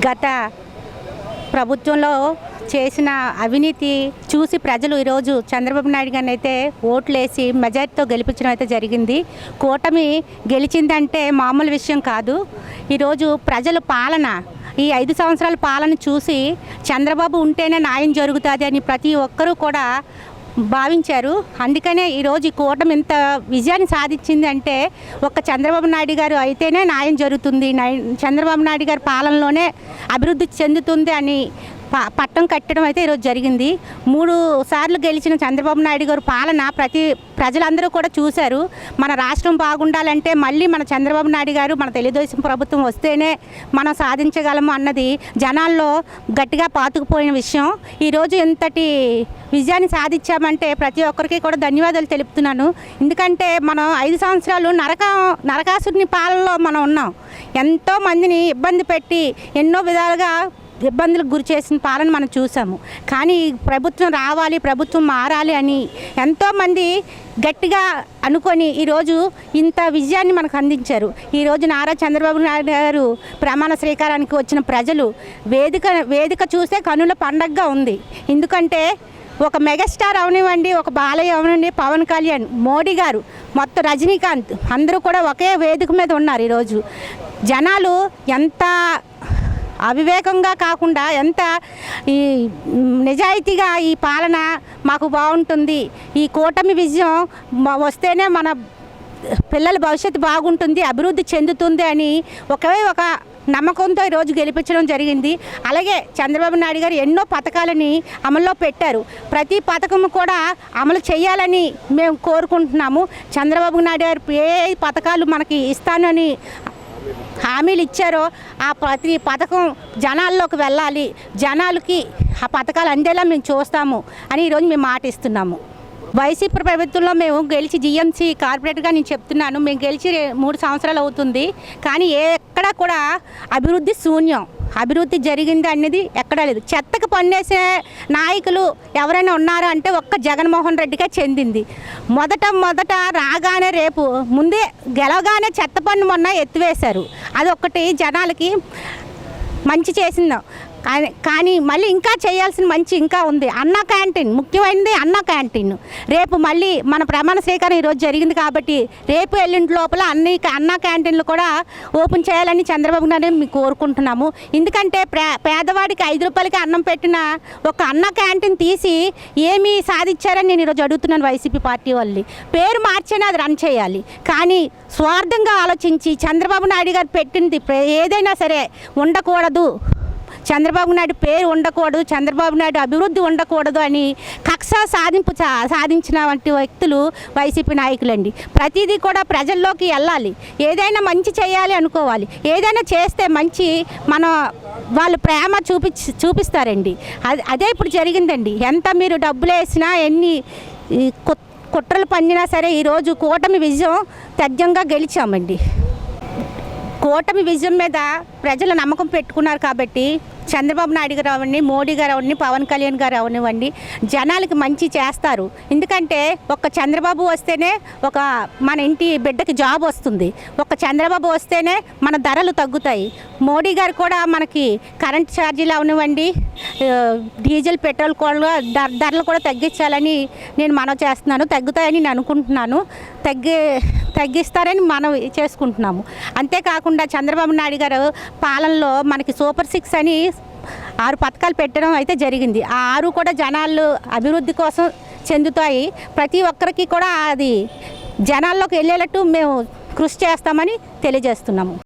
గత ప్రభుత్వంలో చేసిన అవినీతి చూసి ప్రజలు ఈరోజు చంద్రబాబు నాయుడు గారిని అయితే ఓట్లేసి మెజార్టీతో గెలిపించడం అయితే జరిగింది. కూటమి గెలిచిందంటే మామూలు విషయం కాదు. ఈరోజు ప్రజల పాలన ఈ ఐదు సంవత్సరాల పాలన చూసి చంద్రబాబు ఉంటేనే న్యాయం జరుగుతుంది అని ప్రతి ఒక్కరూ కూడా భావించారు. అందుకనే ఈరోజు ఈ కూటమి ఇంత విజయాన్ని సాధించింది అంటే ఒక్క చంద్రబాబు నాయుడు గారు అయితేనే న్యాయం జరుగుతుంది. చంద్రబాబు నాయుడు గారి పాలనలోనే అభివృద్ధి చెందుతుంది అని పట్టం కట్టడం అయితే ఈరోజు జరిగింది. మూడు సార్లు గెలిచిన చంద్రబాబు నాయుడు గారు పాలన ప్రతి ప్రజలందరూ కూడా చూశారు. మన రాష్ట్రం బాగుండాలంటే మళ్ళీ మన చంద్రబాబు నాయుడు గారు మన తెలుగుదేశం ప్రభుత్వం వస్తేనే మనం సాధించగలము అన్నది జనాల్లో గట్టిగా పాతుకుపోయిన విషయం. ఈరోజు ఇంతటి విజయాన్ని సాధించామంటే ప్రతి ఒక్కరికి కూడా ధన్యవాదాలు తెలుపుతున్నాను. ఎందుకంటే మనం ఐదు సంవత్సరాలు నరక నరకాసుడిని పాలనలో మనం ఉన్నాం. ఎంతో మందిని ఇబ్బంది పెట్టి ఎన్నో విధాలుగా ఇబ్బందులకు గురి చేసిన పాలన మనం చూసాము. కానీ ప్రభుత్వం రావాలి ప్రభుత్వం మారాలి అని ఎంతోమంది గట్టిగా అనుకొని ఈరోజు ఇంత విజయాన్ని మనకు అందించారు. ఈరోజు నారా చంద్రబాబు నాయుడు గారు ప్రమాణ స్వీకారానికి వచ్చిన ప్రజలు వేదిక వేదిక చూస్తే కనుల పండగగా ఉంది. ఎందుకంటే ఒక మెగాస్టార్ అవనివ్వండి ఒక బాలయ్య అవనివ్వండి పవన్ కళ్యాణ్ మోడీ గారు మొత్తం రజనీకాంత్ అందరూ కూడా ఒకే వేదిక మీద ఉన్నారు ఈరోజు. జనాలు ఎంత అవివేకంగా కాకుండా ఎంత ఈ నిజాయితీగా ఈ పాలన మాకు బాగుంటుంది. ఈ కూటమి విజయం వస్తేనే మన పిల్లల భవిష్యత్తు బాగుంటుంది అభివృద్ధి చెందుతుంది అని ఒకవే ఒక నమ్మకంతో ఈరోజు గెలిపించడం జరిగింది. అలాగే చంద్రబాబు నాయుడు గారు ఎన్నో పథకాలని అమల్లో పెట్టారు. ప్రతి పథకం కూడా అమలు చేయాలని మేము కోరుకుంటున్నాము. చంద్రబాబు నాయుడు గారు ఏ పథకాలు మనకి ఇస్తానని హామీలు ఇచ్చారో ఆ ప్రతి పథకం జనాల్లోకి వెళ్ళాలి. జనాలకి ఆ పథకాలు అందేలా మేము చూస్తాము అని ఈరోజు మేము మాట ఇస్తున్నాము వైసీపీ ప్రభుత్వంలో మేము గెలిచి జిఎంసీ కార్పొరేట్గా నేను చెప్తున్నాను. మేము గెలిచి మూడు సంవత్సరాలు అవుతుంది. కానీ ఎక్కడ కూడా అభివృద్ధి శూన్యం. అభివృద్ధి జరిగింది అనేది ఎక్కడా లేదు. చెత్తకు పన్నేసే నాయకులు ఎవరైనా ఉన్నారా అంటే ఒక్క జగన్మోహన్ రెడ్డికే చెందింది. మొదట మొదట రాగానే రేపు ముందే గెలవగానే చెత్త పన్ను మొన్న ఎత్తివేశారు. అదొక్కటి జనాలకి మంచి చేసింది. కానీ కానీ మళ్ళీ ఇంకా చేయాల్సిన మంచి ఇంకా ఉంది. అన్న క్యాంటీన్ ముఖ్యమైనది అన్న క్యాంటీన్. రేపు మళ్ళీ మన ప్రమాణ స్వీకారం ఈరోజు జరిగింది కాబట్టి రేపు ఎల్లుంటి లోపల అన్ని అన్న క్యాంటీన్లు కూడా ఓపెన్ చేయాలని చంద్రబాబు గారు మీకు కోరుకుంటున్నాము. ఎందుకంటే పేదవాడికి ఐదు రూపాయలకి అన్నం పెట్టిన ఒక అన్న క్యాంటీన్ తీసి ఏమి సాధించారని నేను ఈరోజు అడుగుతున్నాను వైసీపీ పార్టీ వాళ్ళని. పేరు మార్చినా అది రన్ చేయాలి. కానీ స్వార్థంగా ఆలోచించి చంద్రబాబు నాయుడు గారు పెట్టింది ఏదైనా సరే ఉండకూడదు. చంద్రబాబు నాయుడు పేరు ఉండకూడదు చంద్రబాబు నాయుడు అభివృద్ధి ఉండకూడదు అని కక్ష సాధింపు సాధించిన వంటి వ్యక్తులు వైసీపీ నాయకులండి. ప్రతిదీ కూడా ప్రజల్లోకి వెళ్ళాలి. ఏదైనా మంచి చేయాలి అనుకోవాలి. ఏదైనా చేస్తే మంచి మన వాళ్ళు ప్రేమ చూపి చూపిస్తారండి. అది అదే ఇప్పుడు జరిగిందండి. ఎంత మీరు డబ్బులు వేసినా ఎన్ని కుట్రలు పండినా సరే ఈరోజు కూటమి విజయం తథ్యంగా గెలిచామండి. కూటమి విజయం మీద ప్రజలు నమ్మకం పెట్టుకున్నారు కాబట్టి చంద్రబాబు నాయుడు గారు అవ్వండి మోడీ గారు అవ్వండి పవన్ కళ్యాణ్ గారు అవనివ్వండి జనాలకి మంచి చేస్తారు. ఎందుకంటే ఒక చంద్రబాబు వస్తేనే ఒక మన ఇంటి బిడ్డకి జాబ్ వస్తుంది. ఒక చంద్రబాబు వస్తేనే మన ధరలు తగ్గుతాయి. మోడీ గారు కూడా మనకి కరెంట్ ఛార్జీలు అవనివ్వండి డీజిల్ పెట్రోల్ కూడా ధరలు కూడా తగ్గించాలని నేను మనవి చేస్తున్నాను. తగ్గుతాయని నేను అనుకుంటున్నాను. తగ్గే తగ్గిస్తారని మనం చేసుకుంటున్నాము. అంతేకాకుండా చంద్రబాబు నాయుడు గారు పాలనలో మనకి సూపర్ సిక్స్ అని ఆరు పథకాలు పెట్టడం అయితే జరిగింది. ఆ ఆరు కూడా జనాలు అభివృద్ధి కోసం చెందుతాయి. ప్రతి ఒక్కరికి కూడా అది జనాల్లోకి వెళ్ళేటట్టు మేము కృషి చేస్తామని తెలియజేస్తున్నాము.